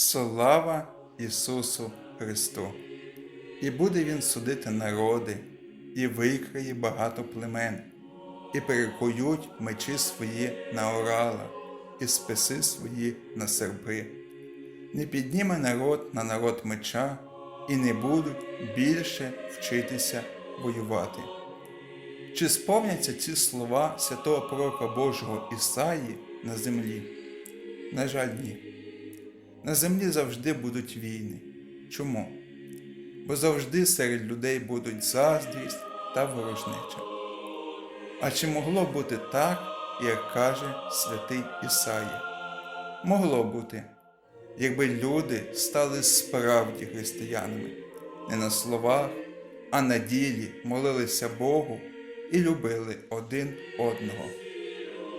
Слава Ісусу Христу! І буде Він судити народи, і викриє багато племен, і перекують мечі свої на орала, і списи свої на серпи. Не підніме народ на народ меча, і не будуть більше вчитися воювати. Чи сповняться ці слова святого пророка Божого Ісаї на землі? На жаль, ні. На землі завжди будуть війни. Чому? Бо завжди серед людей будуть заздрість та ворожнеча. А чи могло бути так, як каже святий Ісаїя? Могло бути, якби люди стали справді християнами, не на словах, а на ділі молилися Богу і любили один одного.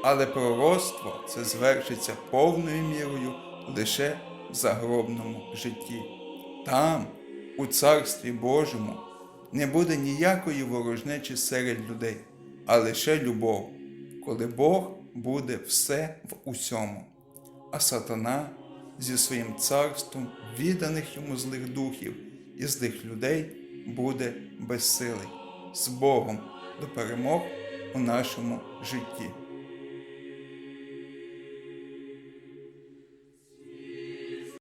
Але пророцтво це звершиться повною мірою лише загробному житті. Там, у Царстві Божому, не буде ніякої ворожнечі серед людей, а лише любов, коли Бог буде все в усьому. А сатана зі своїм царством відданих йому злих духів і злих людей буде безсилий з Богом до перемог у нашому житті.